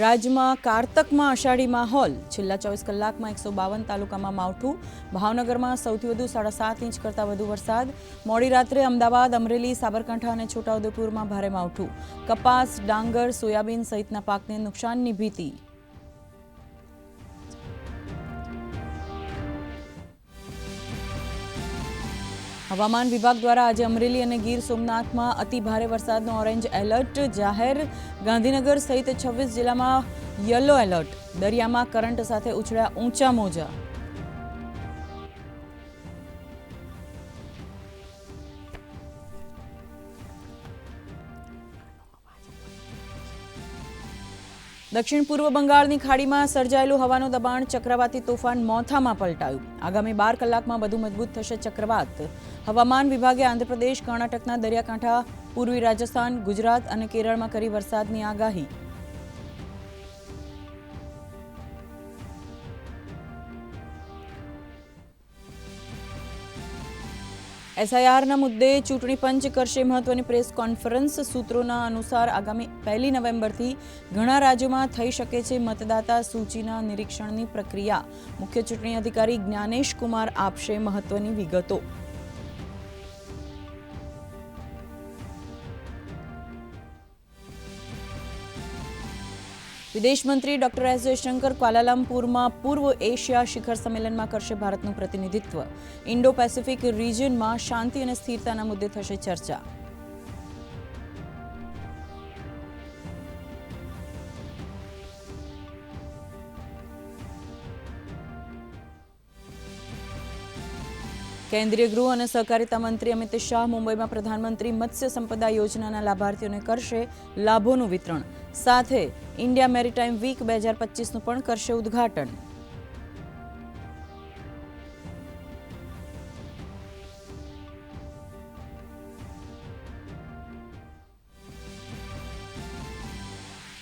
રાજ્યમાં કારતકમાં અષાઢી માહોલ. છેલ્લા ચોવીસ કલાકમાં એકસો બાવન તાલુકામાં માવઠું. ભાવનગરમાં સૌથી વધુ સાડા સાત ઇંચ કરતાં વધુ વરસાદ. મોડી રાત્રે અમદાવાદ, અમરેલી, સાબરકાંઠા અને છોટાઉદેપુરમાં ભારે માવઠું. કપાસ, ડાંગર, સોયાબીન સહિતના પાકને નુકસાનની ભીતિ. હવામાન વિભાગ દ્વારા આજે અમરેલી અને ગીર સોમનાથમાં અતિ ભારે વરસાદનો ઓરેન્જ એલર્ટ જાહેર. ગાંધીનગર સહિત છવ્વીસ જિલ્લામાં યલો એલર્ટ. દરિયામાં કરંટ સાથે ઉછળ્યા ઊંચા મોજા. દક્ષિણ પૂર્વ બંગાળની ખાડીમાં સર્જાયેલું હવાનું દબાણ ચક્રવાતી તોફાન મોથામાં પલટાયું. આગામી બાર કલાકમાં વધુ મજબૂત થશે ચક્રવાત. હવામાન વિભાગે આંધ્રપ્રદેશ, કર્ણાટકના દરિયાકાંઠા, પૂર્વી રાજસ્થાન, ગુજરાત અને કેરળમાં કરી વરસાદની આગાહી. એસઆઈઆરના મુદ્દે ચૂંટણી પંચ કરશે મહત્વની પ્રેસ કોન્ફરન્સ. સૂત્રોના અનુસાર આગામી પહેલી નવેમ્બરથી ઘણા રાજ્યોમાં થઈ શકે છે મતદાતા સૂચિના નિરીક્ષણની પ્રક્રિયા. મુખ્ય ચૂંટણી અધિકારી જ્ઞાનેશ કુમાર આપશે મહત્વની વિગતો. વિદેશ મંત્રી ડોક્ટર એસ જયશંકર ક્વાલાલમપુરમાં પૂર્વ એશિયા શિખર સંમેલનમાં કરશે ભારતનું પ્રતિનિધિત્વ. ઇન્ડો પેસિફિક રિજિયનમાં શાંતિ અને સ્થિરતાના મુદ્દે થશે ચર્ચા. કેન્દ્રીય ગૃહ અને સહકારિતા મંત્રી અમિત શાહ મુંબઈમાં પ્રધાનમંત્રી મત્સ્ય સંપદા યોજનાના લાભાર્થીઓને કરશે લાભોનું વિતરણ. સાથે ઇન્ડિયા મેરીટાઈમ વીક બે હજાર પચીસનું પણ કરશે ઉદ્ઘાટન.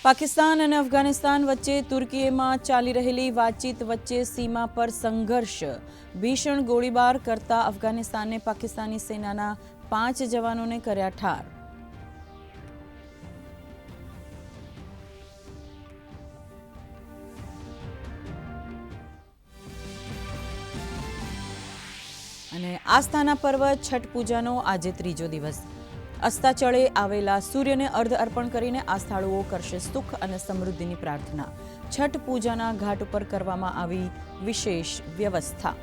પાકિસ્તાન અને અફઘાનિસ્તાન વચ્ચે તુર્કીએમાં ચાલી રહેલી વાતચીત વચ્ચે સીમા પર સંઘર્ષ. ભીષણ ગોળીબાર કરતા અફઘાનિસ્તાને પાકિસ્તાની સેનાના પાંચ જવાનોને કર્યા ઠાર. અને આસ્થાના પર્વ, છઠ પૂજાનો આજે ત્રીજો દિવસ. અસ્તાચળે આવેલા સૂર્યને અર્ધ અર્પણ કરીને આ આસ્થાળુઓ કરશે સુખ અને સમૃદ્ધિની પ્રાર્થના. છઠ પૂજાના ઘાટ ઉપર કરવામાં આવી વિશેષ વ્યવસ્થા.